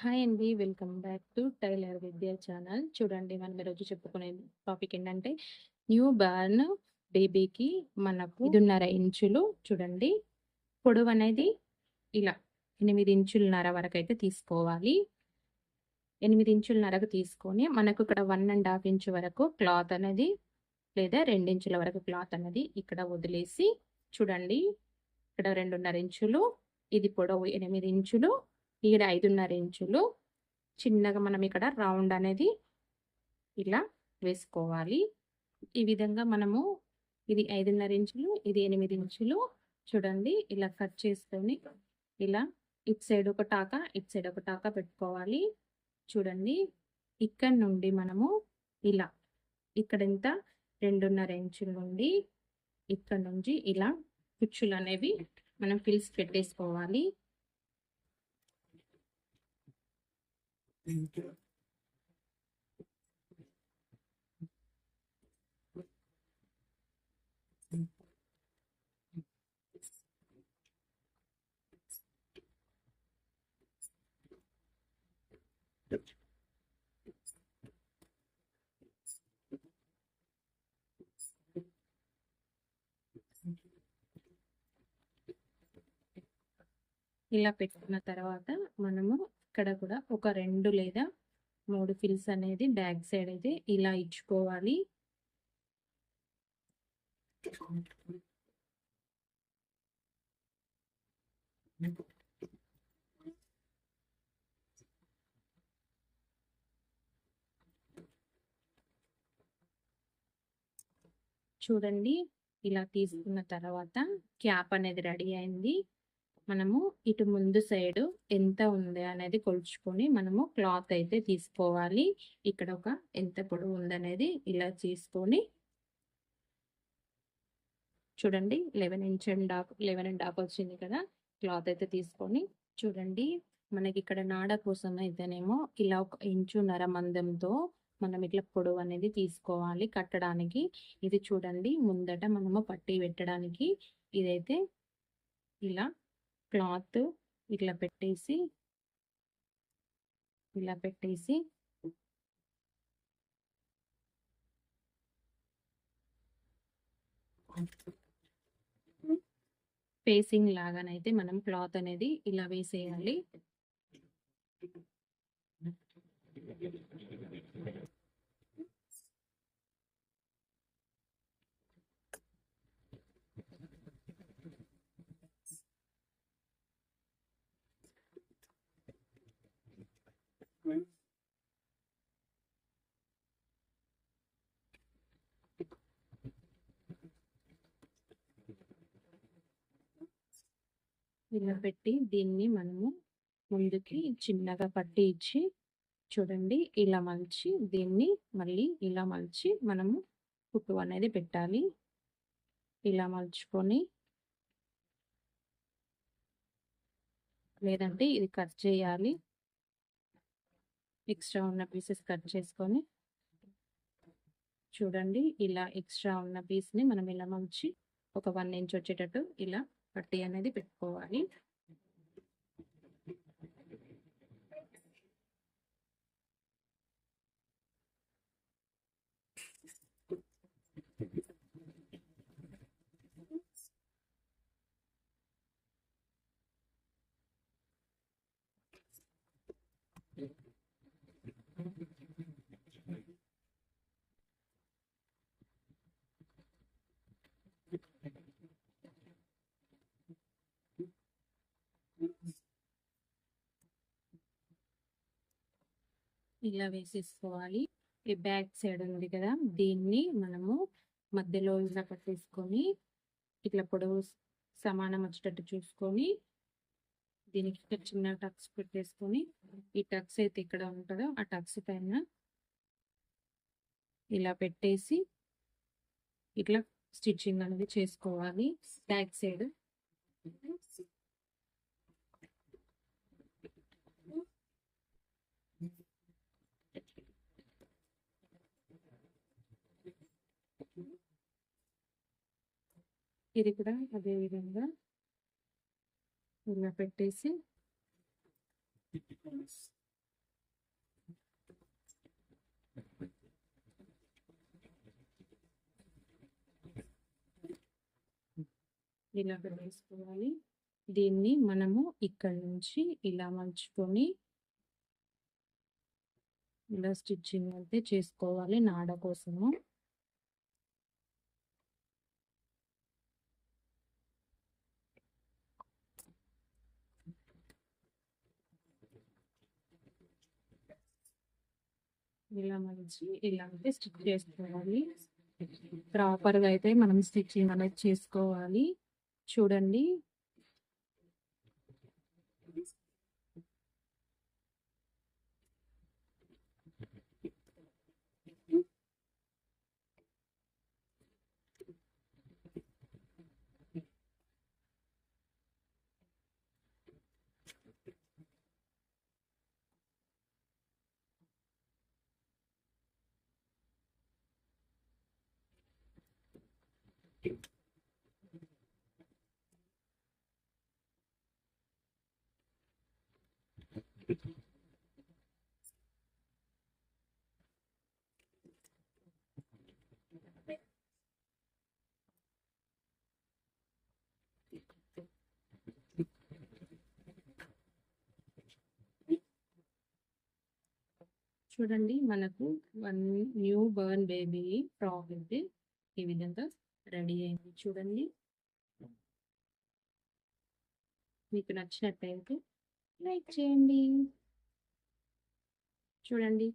Hi అండి. Welcome back to tailor Vidya channel. చూడండి మనం ఈరోజు చెప్పుకునే టాపిక్ ఏంటంటే, న్యూ బార్న్ బేబీకి మనకు 5.5 ఇంచులు చూడండి. పొడవు అనేది ఇలా ఎనిమిది ఇంచులన్నర వరకైతే తీసుకోవాలి. ఎనిమిది ఇంచులన్నరకు తీసుకొని, మనకు ఇక్కడ వన్ అండ్ హాఫ్ ఇంచు వరకు క్లాత్ అనేది లేదా 2 ఇంచుల వరకు క్లాత్ అనేది ఇక్కడ వదిలేసి చూడండి. ఇక్కడ 2.5 ఇంచులు, ఇది పొడవు ఎనిమిది ఇంచులు, ఈడ 5.5 ఇంచులు. చిన్నగా మనం ఇక్కడ రౌండ్ అనేది ఇలా వేసుకోవాలి. ఈ విధంగా మనము ఇది 5.5 ఇంచులు, ఇది ఎనిమిది ఇంచులు చూడండి. ఇలా కట్ చేసుకొని, ఇలా ఇటు సైడ్ ఒక టాక, ఇటు సైడ్ ఒక టాక పెట్టుకోవాలి. చూడండి. ఇక్కడ నుండి మనము ఇలా ఇక్కడెంత 2.5 ఇంచుల నుండి ఇక్కడ నుంచి ఇలా కుచ్చులు అనేవి మనం ఫిల్స్ పెట్టేసుకోవాలి. ఇలా పెట్టుకున్న తర్వాత మనము ఇక్కడ కూడా ఒక రెండు లేదా మూడు ఫిల్స్ అనేది బ్యాక్ సైడ్ అయితే ఇలా ఇచ్చుకోవాలి. చూడండి. ఇలా తీసుకున్న తర్వాత క్యాప్ అనేది రెడీ అయింది. మనము ఇటు ముందు సైడు ఎంత ఉంది అనేది కొలుచుకొని మనము క్లాత్ అయితే తీసుకోవాలి. ఇక్కడ ఒక ఎంత పొడవు ఉందనేది ఇలా తీసుకొని చూడండి 11 ఇంచ్ అండ్ హాఫ్ 11 ½ వచ్చింది కదా! క్లాత్ అయితే తీసుకొని చూడండి. మనకి ఇక్కడ నాడ కోసం అయితేనేమో ఇలా ఒక ఇంచున్నర మందంతో మనం ఇట్లా పొడవు అనేది తీసుకోవాలి కట్టడానికి. ఇది చూడండి ముందట మనము పట్టి పెట్టడానికి ఇదైతే ఇలా క్లాత్ ఇట్లా పెట్టేసి ఇలా పెట్టేసి ఫేసింగ్ లాగానైతే మనం క్లాత్ అనేది ఇలా వేసేయాలి. ఇలా పెట్టి దీన్ని మనము ముందుకి చిన్నగా పట్టి ఇచ్చి చూడండి ఇలా మలిచి దీన్ని మళ్ళీ ఇలా మలిచి మనము కుట్టు అనేది పెట్టాలి. ఇలా మలుచుకొని లేదంటే ఇది కట్ చేయాలి. ఎక్స్ట్రా ఉన్న పీసెస్ కట్ చేసుకొని చూడండి. ఇలా ఎక్స్ట్రా ఉన్న పీస్‌ని మనం ఇలా మంచి ఒక వన్ ఇంచ్ వచ్చేటట్టు ఇలా పట్టి అనేది పెట్టుకోవాలి. ఇలా వేసేసుకోవాలి. ఈ బ్యాక్ సైడ్ ఉంది కదా! దీన్ని మనము మధ్యలో ఇలా కట్టేసుకొని ఇట్లా పొడవు సమానం వచ్చేటట్టు చూసుకొని దీనికి ఇక్కడ చిన్న టక్స్ పెట్టేసుకొని ఈ టక్స్ అయితే ఇక్కడ ఉంటదో ఆ టక్స్ పైన ఇలా పెట్టేసి ఇట్లా స్టిచ్చింగ్ అనేది చేసుకోవాలి. Back side. ఇది కూడా అదే విధంగా ఇలా పెట్టేసి ఇలా వేసుకోవాలి దీన్ని మనము ఇక్కడ నుంచి ఇలా మలుచుకొని ఇలా స్టిచ్చింగ్ అయితే చేసుకోవాలి నాడ కోసము. ఇలా మంచి ఇలా అయితే స్టిచ్ చేసుకోవాలి ప్రాపర్గా అయితే మనం స్టిచ్చింగ్ అనేది చేసుకోవాలి. చూడండి. చూడండి మనకు one new born baby frock అయితే ఈ విధంగా రెడీ అయింది. చూడండి. మీకు నచ్చినట్టయితే లైక్ చేయండి. చూడండి.